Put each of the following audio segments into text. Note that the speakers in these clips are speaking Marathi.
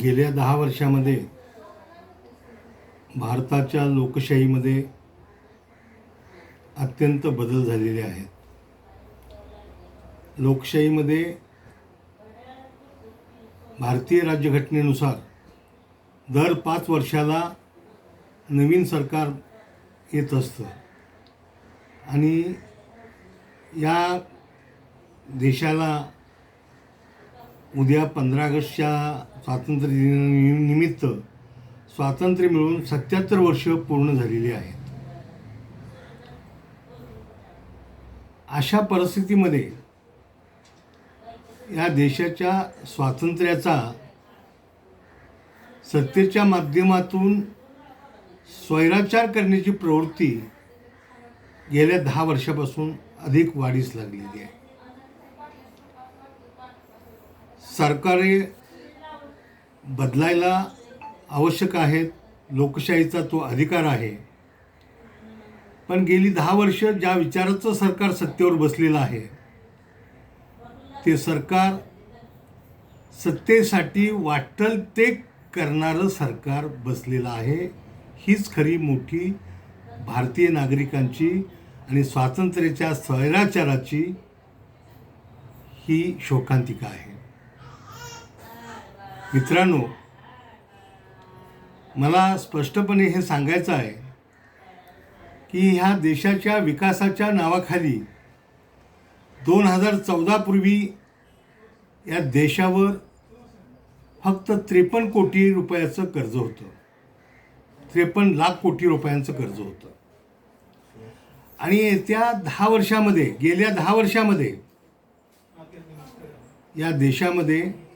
गेल्या दहा वर्षामध्ये भारताच्या लोकशाहीमध्ये अत्यंत बदल झालेले आहेत. लोकशाहीमध्ये भारतीय राज्यघटनेनुसार दर पाच वर्षाला नवीन सरकार येत असतं. आणि या देशाला उद्या पंधरा ऑगस्टच्या स्वातंत्र्य दिनानिमित्त स्वातंत्र्य मिळून सत्याहत्तर वर्ष पूर्ण झालेली आहेत. अशा परिस्थितीमध्ये या देशाच्या स्वातंत्र्याचा सत्तेच्या माध्यमातून स्वैराचार करण्याची प्रवृत्ती गेल्या दहा वर्षापासून अधिक वाढीस लागलेली आहे. सरकारे बदलायला आवश्यक आहेत. लोकशाहीचा तो अधिकार आहे. पण गेली दहा वर्ष ज्या विचाराचं सरकार सत्तेवर बसलेलं आहे ते सरकार सत्तेसाठी वाटल ते करणारं सरकार बसलेलं आहे. हीच खरी मोठी भारतीय नागरिकांची आणि स्वातंत्र्याच्या स्वैराचाराची ही शोकांतिका आहे. मित्रांनो मला स्पष्टपणे हे सांगायचं आहे की ह्या देशाच्या विकासाच्या नावाखाली दोन हजार चौदापूर्वी या देशावर फक्त त्रेपन्न कोटी रुपयाचं कर्ज होतं. त्रेपन्न लाख कोटी रुपयांचं कर्ज होतं. आणि येत्या दहा वर्षामध्ये गेल्या दहा वर्षामध्ये या देशामध्ये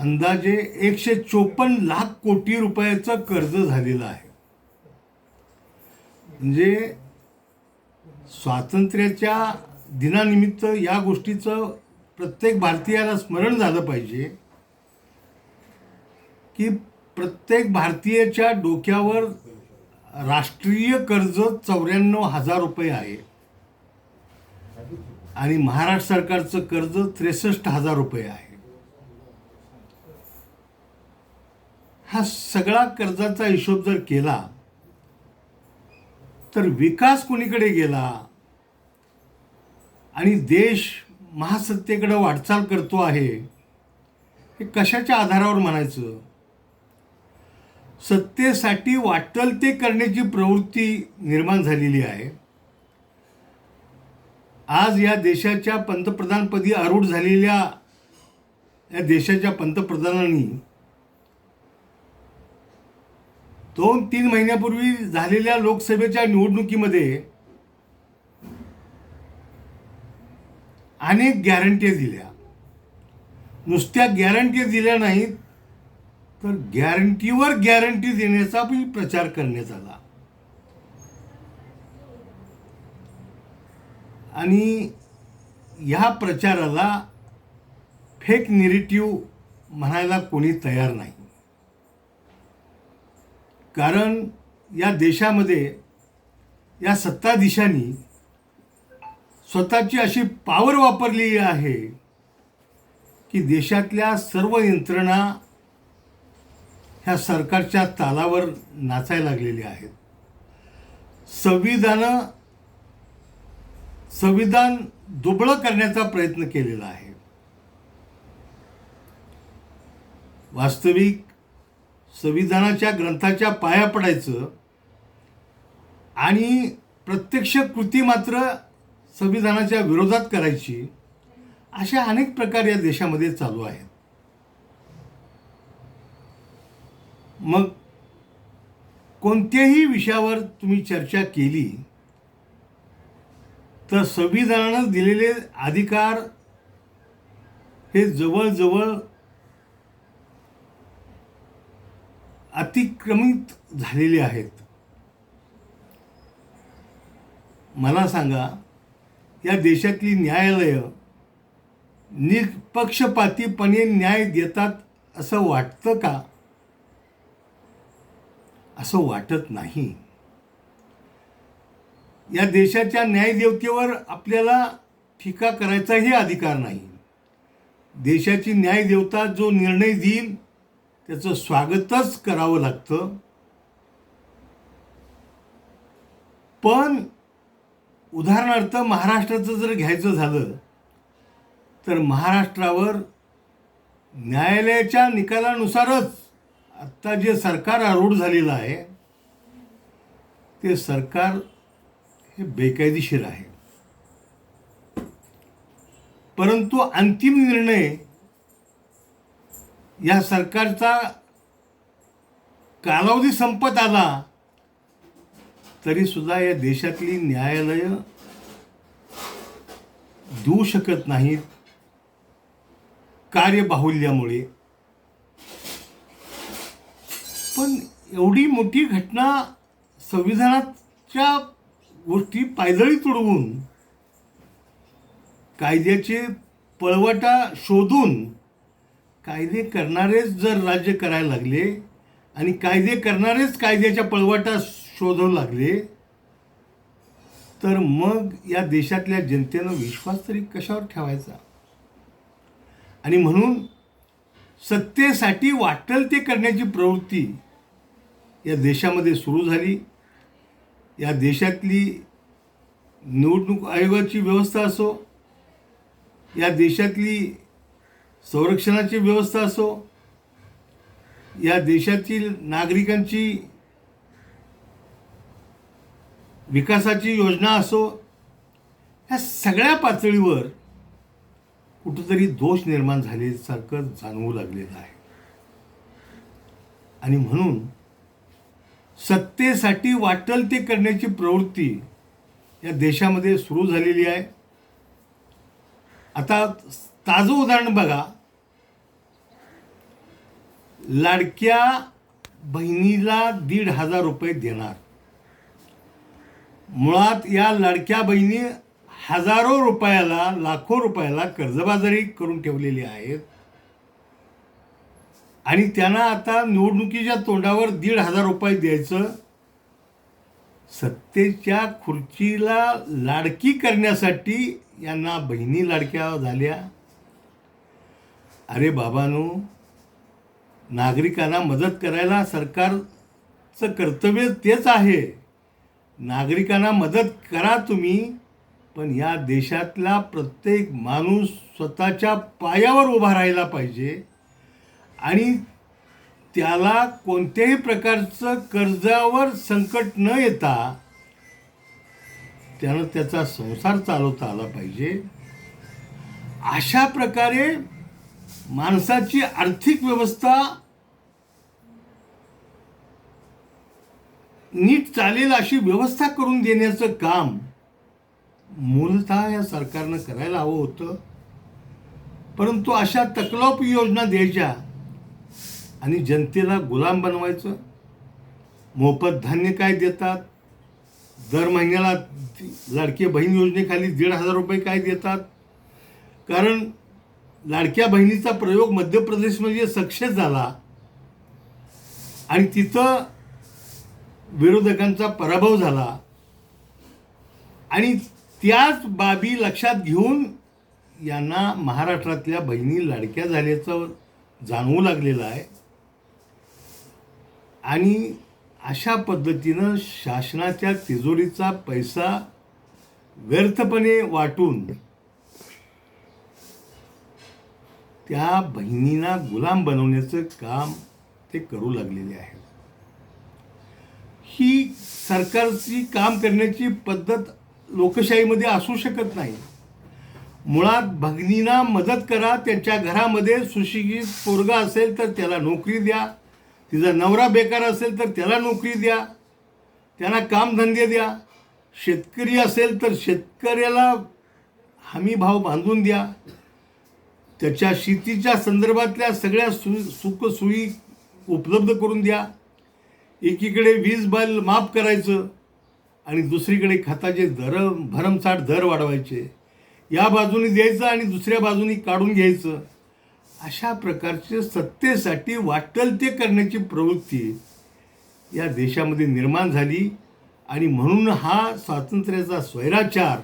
अंदाजे एकशे चोपन्न लाख कोटी रुपयाचं कर्ज झालेलं आहे. म्हणजे स्वातंत्र्याच्या दिनानिमित्त या गोष्टीचं प्रत्येक भारतीयाला स्मरण झालं पाहिजे की प्रत्येक भारतीयाच्या डोक्यावर राष्ट्रीय कर्ज चौऱ्याण्णव हजार रुपये आहे. आणि महाराष्ट्र सरकारचं कर्ज त्रेसष्ट हजार रुपये आहे. हा सगळा कर्जाचा हिशोब जर केला तर विकास कोणीकडे गेला? आणि देश महासत्तेकडे वाटचाल करतो आहे हे कशाच्या आधारावर म्हणायचं? सत्तेसाठी वाटल ते करण्याची प्रवृत्ती निर्माण झालेली आहे. आज या देशाच्या पंतप्रधानपदी आरूढ झालेल्या या देशाच्या पंतप्रधानांनी दोन तीन महिन्यापूर्वी झालेल्या लोकसभेच्या निवडणुकीमध्ये अनेक गॅरंटी दिल्या. नुसत्या गॅरंटी दिल्या नाहीत तर गॅरंटीवर गॅरंटी देण्याचा पण प्रचार करण्यात आला. आणि ह्या प्रचाराला फेक निरेटिव्ह म्हणायला कोणी तयार नाही. कारण या देशामध्ये या सत्ताधीशांनी स्वतःची अशी पावर वापरली आहे की देशातल्या सर्व यंत्रणा ह्या सरकारच्या तालावर नाचायला लागलेल्या आहेत. संविधानं संविधान दुबळं करण्याचा प्रयत्न केलेला आहे. वास्तविक संविधानाच्या ग्रंथाच्या पाया पडायचं आणि प्रत्यक्ष कृती मात्र संविधानाच्या विरोधात करायची अशा अनेक प्रकार या देशामध्ये चालू आहेत. मग कोणत्याही विषयावर तुम्ही चर्चा केली तर संविधानानं दिलेले अधिकार हे जवळजवळ अतिक्रमित झालेले आहेत. मला सांगा या देशातली न्यायालयं निपक्षपातीपणे न्याय देतात असं वाटतं का? असं वाटत नाही. या देशाच्या न्यायदेवतेवर आपल्याला टीका करायचाही अधिकार नाही. देशाची न्याय देवता जो निर्णय देईल त्याचं स्वागतच करावं लागतं. पण उदाहरणार्थ महाराष्ट्राचं जर घ्यायचं झालं तर महाराष्ट्रावर न्यायालयाच्या निकालानुसारच आत्ता जे सरकार आरूढ झालेलं आहे ते सरकार हे बेकायदेशीर आहे. परंतु अंतिम निर्णय या सरकारचा कालावधी संपत आला तरी सुद्धा या देशातली न्यायालय देऊ शकत नाहीत. कार्यबाहुल्यामुळे. पण एवढी मोठी घटना संविधानाच्या गोष्टी पायदळी तुडवून कायद्याचे पळवटा शोधून कायदे करणारेच जर राज्य करायला लागले आणि कायदे करणारेच कायद्याच्या पळवाटा शोधू लागले तर मग या देशातल्या जनतेनं विश्वास तरी कशावर ठेवायचा? आणि म्हणून सत्तेसाठी वाटल ते करण्याची प्रवृत्ती या देशामध्ये सुरू झाली. या देशातली निवडणूक आयोगाची व्यवस्था असो या देशातली संरक्षणाची व्यवस्था असो या देशातील नागरिकांची विकासाची योजना असो ह्या सगळ्या पातळीवर कुठंतरी दोष निर्माण झाल्यासारखं जाणवू लागलेलं आहे. आणि म्हणून सत्तेसाठी वाटल ते करण्याची प्रवृत्ती या देशामध्ये सुरू झालेली आहे. आता ताजं उदाहरण बघा. लाडक्या बहिणीला दीड हजार रुपये देणार. मुळात या लाडक्या बहिणी हजारो रुपयाला लाखो रुपयाला कर्जबाजारी करून ठेवलेली आहेत. आणि त्यांना आता निवडणुकीच्या तोंडावर दीड हजार रुपये द्यायचं. सत्तेच्या खुर्चीला लाडकी करण्यासाठी यांना बहिणी लाडक्या झाल्या. अरे बाबानो नागरिकांना मदत करायला सरकारचं कर्तव्य तेच आहे. नागरिकांना मदत करा तुम्ही पण या देशातला प्रत्येक माणूस स्वतःच्या पायावर उभा राहायला पाहिजे. आणि त्याला कोणत्याही प्रकारचं कर्जावर संकट न येता त्यानं त्याचा संसार चालवता आला पाहिजे. अशा प्रकारे माणसाची आर्थिक व्यवस्था नीट चालेल अशी व्यवस्था करून देण्याचं काम मूलतः या सरकारनं करायला हवं होतं. परंतु अशा तकलाप योजना द्यायच्या आणि जनतेला गुलाम बनवायचं. मोफत धान्य काय देतात? दर महिन्याला लाडके बहीण योजनेखाली दीड हजार रुपये काय देतात? कारण लाडक्या बहिणीचा प्रयोग मध्य प्रदेशमध्ये सक्सेस झाला. आणि तिथं विरोधकांचा पराभव झाला. आणि त्याच बाबी लक्षात घेऊन यांना महाराष्ट्रातल्या बहिणी लाडक्या झाल्याचं जाणवू लागलेलं आहे. आणि अशा पद्धतीनं शासनाच्या तिजोरीचा पैसा व्यर्थपणे वाटून त्या बहिणींना गुलाम बनवण्याचं काम ते करू लागलेले आहे ही सरकारची काम करण्याची पद्धत लोकशाहीमध्ये असू शकत नाही. मुळात भगिनींना मदत करा त्यांच्या घरामध्ये सुशिक्षित पोरगा असेल तर त्याला नोकरी द्या तिचा नवरा बेकार असेल तर त्याला नोकरी द्या त्यांना कामधंदे द्या शेतकरी असेल तर शेतकऱ्याला हमी भाव बांधून द्या त्याच्या शेतीच्या संदर्भातल्या सगळ्या सु सुखसोयी उपलब्ध करून द्या. एकीकडे वीज बिल माफ करायचं आणि दुसरीकडे खताचे दर भरमसाठ दर वाढवायचे. या बाजूने द्यायचं आणि दुसऱ्या बाजूने काढून घ्यायचं. अशा प्रकारचे सत्तेसाठी वाटल ते करण्याची प्रवृत्ती या देशामध्ये निर्माण झाली आणि म्हणून हा स्वातंत्र्याचा स्वैराचार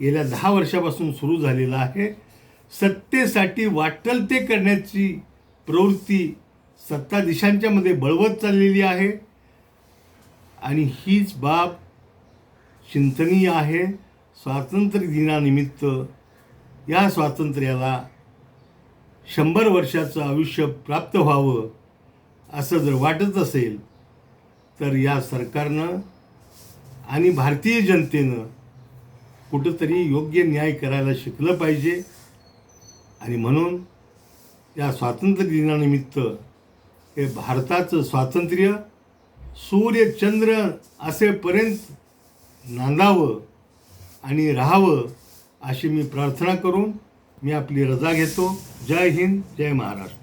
गेल्या दहा वर्षापासून सुरू झालेला आहे. सत्तेसाठी वाटल ते करण्याची प्रवृत्ती सत्ताधीशांच्यामध्ये बळवत चाललेली आहे. आणि हीच बाब चिंतनीय आहे. स्वातंत्र्य दिनानिमित्त या स्वातंत्र्याला शंभर वर्षाचं आयुष्य प्राप्त व्हावं असं जर वाटत असेल तर या सरकारनं आणि भारतीय जनतेनं कुठंतरी योग्य न्याय करायला शिकलं पाहिजे. आणि म्हणून या स्वातंत्र्य दिनानिमित्त हे भारताचं स्वातंत्र्य सूर्य चंद्र असेपर्यंत नांदावं आणि राहावं अशी मी प्रार्थना करून मी आपली रजा घेतो. जय हिंद जय महाराष्ट्र.